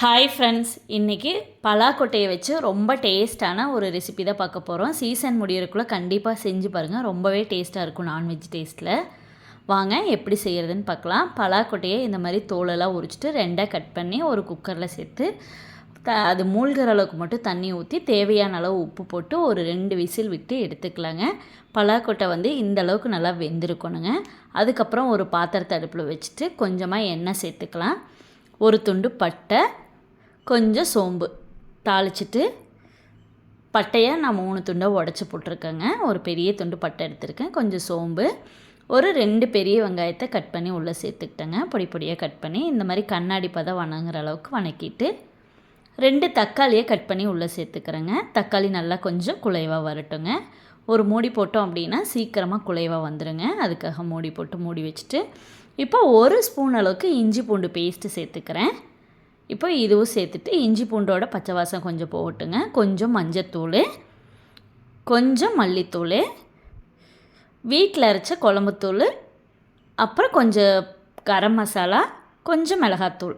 Hi friends இன்றைக்கி பலாக்கொட்டையை வச்சு ரொம்ப டேஸ்ட்டான ஒரு ரெசிபி தான் பார்க்க போகிறோம் சீசன் முடியறக்குள்ளே கண்டிப்பாக செஞ்சு பாருங்கள் ரொம்பவே டேஸ்ட்டாக இருக்கும் நான்வெஜ் டேஸ்ட்டில் வாங்க எப்படி செய்கிறதுன்னு பார்க்கலாம். பலாக்கொட்டையை இந்த மாதிரி தோலெல்லாம் உரிச்சிட்டு ரெண்டாக கட் பண்ணி ஒரு குக்கரில் சேர்த்து த அது மூழ்கிற அளவுக்கு மட்டும் தண்ணி ஊற்றி தேவையான அளவு உப்பு போட்டு ஒரு ரெண்டு விசில் விட்டு எடுத்துக்கலாங்க. பலாக்கொட்டை வந்து இந்த அளவுக்கு நல்லா வெந்திருக்கணுங்க. அதுக்கப்புறம் ஒரு பாத்திரத்தை அடுப்பில் வச்சுட்டு கொஞ்சமாக எண்ணெய் சேர்த்துக்கலாம். ஒரு துண்டு பட்டை கொஞ்சம் சோம்பு தாளிச்சிட்டு பட்டையை நான் மூணு துண்டை உடச்சி போட்டிருக்கேங்க. ஒரு பெரிய துண்டு பட்டை எடுத்திருக்கேன். கொஞ்சம் சோம்பு. ஒரு ரெண்டு பெரிய வெங்காயத்தை கட் பண்ணி உள்ளே சேர்த்துக்கிட்டேங்க. பொடி பொடியாக கட் பண்ணி இந்த மாதிரி கண்ணாடி பதம் வணங்குற அளவுக்கு வணக்கிட்டு ரெண்டு தக்காளியை கட் பண்ணி உள்ளே சேர்த்துக்கிறேங்க. தக்காளி நல்லா கொஞ்சம் குலைவாக வரட்டுங்க. ஒரு மூடி போட்டோம் அப்படின்னா சீக்கிரமாக குலைவாக வந்துடுங்க அதுக்காக மூடி போட்டு மூடி வச்சுட்டு இப்போ ஒரு ஸ்பூன் அளவுக்கு இஞ்சி பூண்டு பேஸ்ட்டு சேர்த்துக்கிறேன். இப்போ இதுவும் சேர்த்துட்டு இஞ்சி பூண்டோட பச்சை வாசம் கொஞ்சம் போட்டுங்க கொஞ்சம் மஞ்சத்தூள் கொஞ்சம் மல்லித்தூள் வீட்டில் அரைச்ச குழம்புத்தூள் அப்புறம் கொஞ்சம் கரம் மசாலா கொஞ்சம் மிளகாத்தூள்.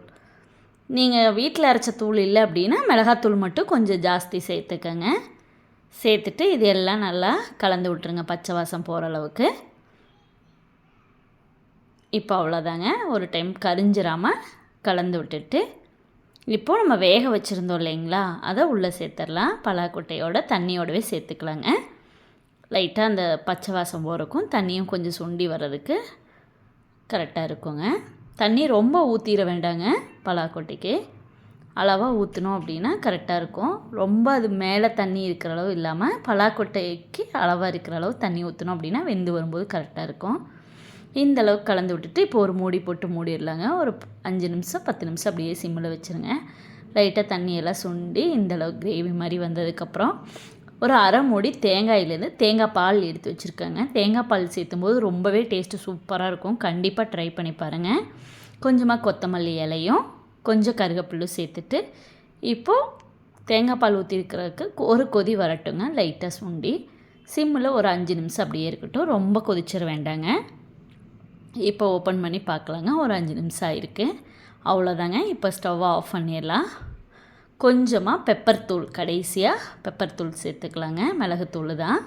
நீங்கள் வீட்டில் அரைச்ச தூள் இல்லை அப்படின்னா மிளகாத்தூள் மட்டும் கொஞ்சம் ஜாஸ்தி சேர்த்துக்கங்க. சேர்த்துட்டு இது எல்லாம் நல்லா கலந்து விட்டுருங்க பச்சை வாசம் போகிற அளவுக்கு. இப்போ அவ்வளோதாங்க ஒரு டைம் கரிஞ்சிராமல் கலந்து விட்டுட்டு இப்போது நம்ம வேக வச்சுருந்தோம் இல்லைங்களா? அதை உள்ளே சேர்த்துடலாம். பலாக்கொட்டையோட தண்ணியோடவே சேர்த்துக்கலாங்க. லைட்டாக அந்த பச்சை வாசம் போகிறக்கும் தண்ணியும் கொஞ்சம் சுண்டி வர்றதுக்கு கரெக்டாக இருக்குங்க. தண்ணி ரொம்ப ஊற்றிட வேண்டாங்க பலாக்கொட்டைக்கு. அளவாக ஊற்றினோம் அப்படின்னா கரெக்டாக இருக்கும். ரொம்ப அது மேலே தண்ணி இருக்கிற அளவு இல்லாமல் பலாக்கொட்டைக்கு அளவாக இருக்கிற அளவு தண்ணி ஊற்றினோம் அப்படின்னா வெந்து வரும்போது கரெக்டாக இருக்கும். இந்த அளவுக்கு கலந்து விட்டுட்டு இப்போ ஒரு மூடி போட்டு மூடிடலாங்க. ஒரு அஞ்சு நிமிஷம் பத்து நிமிஷம் அப்படியே சிம்மில் வச்சுருங்க. லைட்டாக தண்ணியெல்லாம் சுண்டி இந்த அளவுக்கு கிரேவி மாதிரி வந்ததுக்கப்புறம் ஒரு அரை மூடி தேங்காயிலேருந்து தேங்காய் பால் எடுத்து வச்சுருக்கேங்க. தேங்காய் பால் சேர்த்தும் போது ரொம்பவே டேஸ்ட்டு சூப்பராக இருக்கும். கண்டிப்பாக ட்ரை பண்ணி பாருங்கள் கொஞ்சமாக கொத்தமல்லி இலையும் கொஞ்சம் கருகப்புல்லும் சேர்த்துட்டு இப்போது தேங்காய் பால் ஊற்றிருக்கிறதுக்கு ஒரு கொதி வரட்டுங்க. லைட்டாக சுண்டி சிம்மில் ஒரு அஞ்சு நிமிஷம் அப்படியே இருக்கட்டும். ரொம்ப கொதிச்சிட வேண்டாங்க. இப்போ ஓப்பன் பண்ணி பார்க்கலாங்க. ஒரு அஞ்சு நிமிஷம் ஆயிருக்கு அவ்வளோதாங்க இப்போ ஸ்டவ்வை ஆஃப் பண்ணிடலாம். கொஞ்சமாக பெப்பர் தூள் கடைசியாக பெப்பர் தூள் சேர்த்துக்கலாங்க. மிளகுத்தூள் தான்.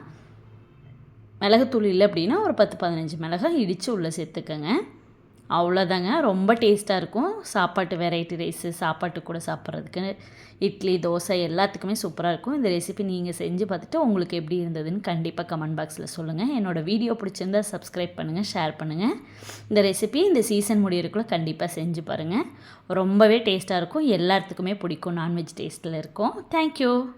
மிளகுத்தூள் இல்லை அப்படின்னா ஒரு பத்து பதினஞ்சு மிளகாய் இடித்து உள்ளே சேர்த்துக்கோங்க. அவ்வளோதாங்க. ரொம்ப டேஸ்ட்டாக இருக்கும். சாப்பாட்டு வெரைட்டி ரைஸு சாப்பாட்டு கூட சாப்பிட்றதுக்கு இட்லி தோசை எல்லாத்துக்குமே சூப்பராக இருக்கும். இந்த ரெசிபி நீங்கள் செஞ்சு பார்த்துட்டு உங்களுக்கு எப்படி இருந்ததுன்னு கண்டிப்பாக கமெண்ட் பாக்ஸில் சொல்லுங்கள் என்னோடய வீடியோ பிடிச்சிருந்தால் சப்ஸ்கிரைப் பண்ணுங்கள் ஷேர் பண்ணுங்கள் இந்த ரெசிபி இந்த சீசன் முடியறதுக்குள்ளே கண்டிப்பாக செஞ்சு பாருங்கள் ரொம்பவே டேஸ்ட்டாக இருக்கும். எல்லாத்துக்குமே பிடிக்கும். நான்வெஜ் டேஸ்ட்டில் இருக்கும். தேங்க்யூ.